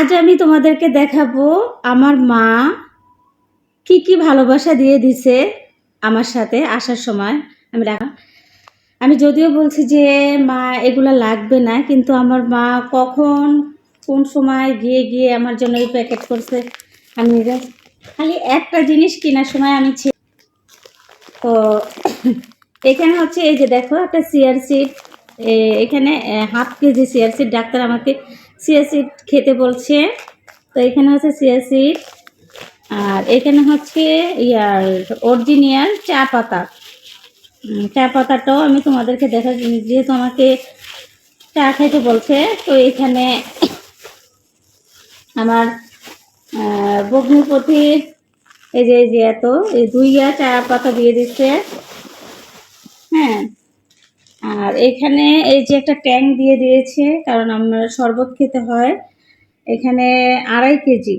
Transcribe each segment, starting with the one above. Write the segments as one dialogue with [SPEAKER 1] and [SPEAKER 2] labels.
[SPEAKER 1] আজ আমি তোমাদেরকে দেখাবো আমার মা কি কি ভালোবাসা দিয়ে দিছে আমার সাথে আসার সময়। আমি রাখা আমি যদিও বলছি যে, মা, এগুলো লাগবে না, কিন্তু আমার মা কখন কোন সময় গিয়ে গিয়ে আমার জন্য এই প্যাকেট করছে। আমি খালি একটা জিনিস কেনার সময় আমি তো, এখানে হচ্ছে এই যে দেখো, একটা সিয়ার সিট এখানে হাফ কেজি সিয়ার সিট ডাক্তার আমাকে সিয়ার সিট খেতে বলছে। তো এখানে হচ্ছে সিয়ার সিট আর এখানে হচ্ছে ইয়ার অরিজিনিয়াল চা পাতা। চা পাতাটাও আমি তোমাদেরকে দেখা, যেহেতু আমাকে চা খাইতে বলছে, তো এখানে আমার বগ্নিপতি, এই যে এই যে এত, এই দুই গা চা পাতা দিয়ে দিচ্ছে। হ্যাঁ। আর এখানে এই যে একটা ট্যাঙ্ক দিয়ে দিয়েছে, কারণ আমরা শরবত খেতে হয়, এখানে আড়াই কেজি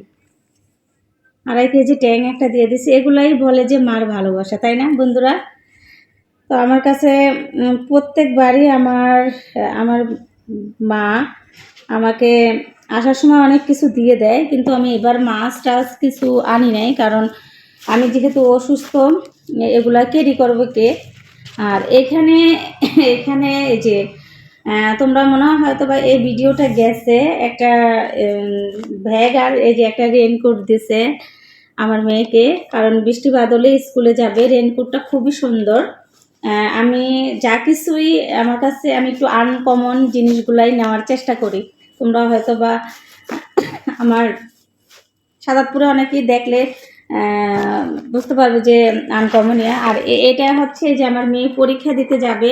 [SPEAKER 1] আড়াই কেজি ট্যাং একটা দিয়ে দিছে এগুলাই বলে যে মার ভালোবাসা, তাই না বন্ধুরা? তো আমার কাছে প্রত্যেকবারই আমার আমার মা আমাকে আসার সময় অনেক কিছু দিয়ে দেয়, কিন্তু আমি এবার মাছ টাছ কিছু আনি নাই, কারণ আমি যেহেতু অসুস্থ, এগুলা ক্যারি করব কে? আর এখানে এখানে এই যে তোমরা মনে হয় হয়তো বা এই ভিডিওটা গেছে, একটা ব্যাগ আর এই যে একটা রেনকোট দিছে আমার মেয়েকে। কারণ বৃষ্টি বাদলে স্কুলে যাবে রেনকোটটা খুবই সুন্দর। আমি যা কিছুই আমার কাছে, আমি একটু আনকমন জিনিসগুলাই নেওয়ার চেষ্টা করি। তোমরা হয়তো বা আমার সাদাতপুরে অনেকেই দেখলে বুঝতে পারবে যে আনকমন আর এটা হচ্ছে যে আমার মেয়ে পরীক্ষা দিতে যাবে।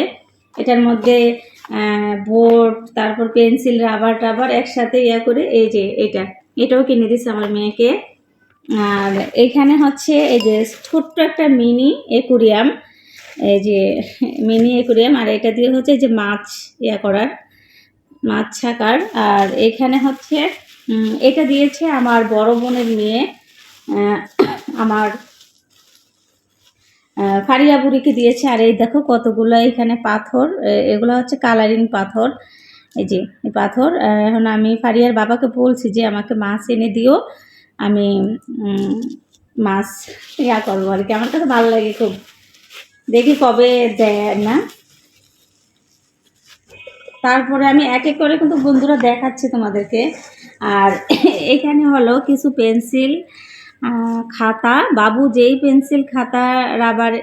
[SPEAKER 1] এটার মধ্যে বোর্ড, তারপর পেন্সিল, রাবার টাবার একসাথে ইয়া করে, এই যে এটা, এটাও কিনে দিচ্ছে আমার মেয়েকে। আর এইখানে হচ্ছে এই যে ছোট্ট একটা মিনি একুরিয়াম, এই যে মিনি একুরিয়াম, আর এটা দিয়ে হচ্ছে যে মাছ ইয়া করার, মাছ ছাকার। আর এখানে হচ্ছে এটা দিয়েছে আমার বড় বোনের মেয়ে আমার ফারিয়া বুড়িকে দিয়েছে। আর এই দেখো কতগুলো এখানে পাথর। এগুলো হচ্ছে কালারিং পাথর। এই যে পাথর। এখন আমি ফারিয়ার বাবাকে বলছি যে, আমাকে মাছ এনে দিও। আমি মাছ ইয়া করব আর কি। আমার কাছে ভালো লাগে খুব। দেখি কবে দেয় না। তারপরে আমি এক এক করে কিন্তু বন্ধুরা দেখাচ্ছি তোমাদেরকে। আর এখানে হলো কিছু পেন্সিল খাতা বাবু যেই পেন্সিল খাতা রাবার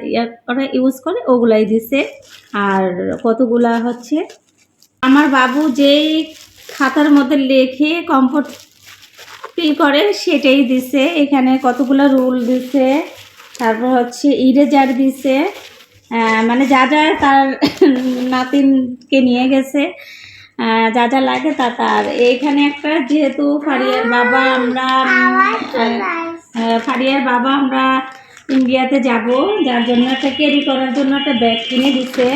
[SPEAKER 1] ওরা ইউজ করে ওগুলাই দিছে। আর কতগুলা হচ্ছে? আমার বাবু যেই খাতার মধ্যে লেখে কমফোর্ট ফিল করে সেটাই দিছে। এখানে কতগুলো রুল দিছে। তারপর হচ্ছে ইরেজার দিছে। মানে যা যা তার নাতিনকে নিয়ে গেছে। যা যা লাগে তা তার। এইখানে একটা যেহেতু ফারিয়ার বাবা আমরা ফারিয়ার বাবা আমরা ইন্ডিয়াতে যাব। যার জন্য একটা ক্যারি করার জন্য একটা ব্যাগ কিনে দিছে।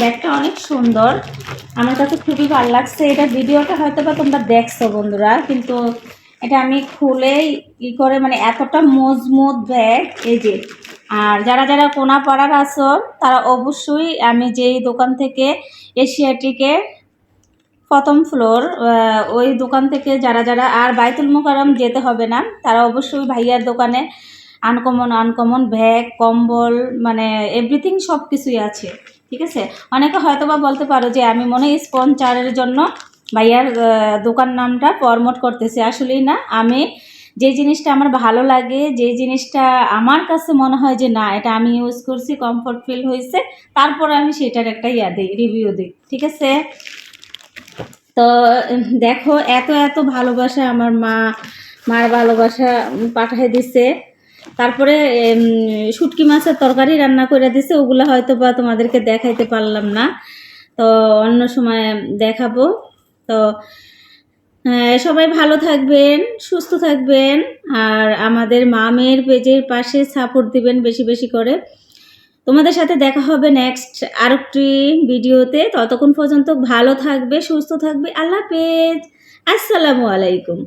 [SPEAKER 1] ব্যাগটা অনেক সুন্দর। আমার কাছে খুবই ভালো লাগছে। এটা ভিডিওটা হয়তো বা তোমরা দেখছ বন্ধুরা, কিন্তু এটা আমি খুলে ই করে মানে এতটা মজমুত ব্যাগ এই যে। আর যারা যারা কোনা পাড়ার আছো, তারা অবশ্যই আমি যেই দোকান থেকে এশিয়াটিকের প্রথম ফ্লোর ওই দোকান থেকে যারা যারা, আর বাইতুল মোকারম যেতে হবে না, তারা অবশ্যই ভাইয়ার দোকানে আনকমন আনকমন ব্যাগ কম্বল মানে এভরিথিং সব কিছুই আছে, ঠিক আছে? অনেকে হয়তো বা বলতে পারো যে আমি মনে স্পন্সারের জন্য ভাইয়ার দোকান নামটা প্রমোট করতেছি, আসলেই না। আমি যে জিনিসটা আমার ভালো লাগে, যে জিনিসটা আমার কাছে মনে হয় যে না, এটা আমি ইউজ করছি কমফোর্ট ফিল হয়েছে তারপরে আমি সেটার একটা ইয়া দিই রিভিউ দিই, ঠিক আছে? তো দেখো, এত এত ভালোবাসা আমার মা, মার ভালোবাসা পাঠিয়ে দিছে। তারপরে শুটকি মাছের তরকারি রান্না করে দিছে, ওগুলো হয়তো বা তোমাদেরকে দেখাইতে পারলাম না। তো, অন্য সময় দেখাবো। তো সবাই ভালো থাকবেন, সুস্থ থাকবেন, আর আমাদের মামের পেজের পাশে সাপোর্ট দিবেন বেশি বেশি করে। তোমাদের সাথে দেখা হবে নেক্সট আরেকটি ভিডিওতে। ততক্ষণ পর্যন্ত ভালো থাকবে, সুস্থ থাকবে। আল্লাহ হাফেজ। আসসালামু আলাইকুম।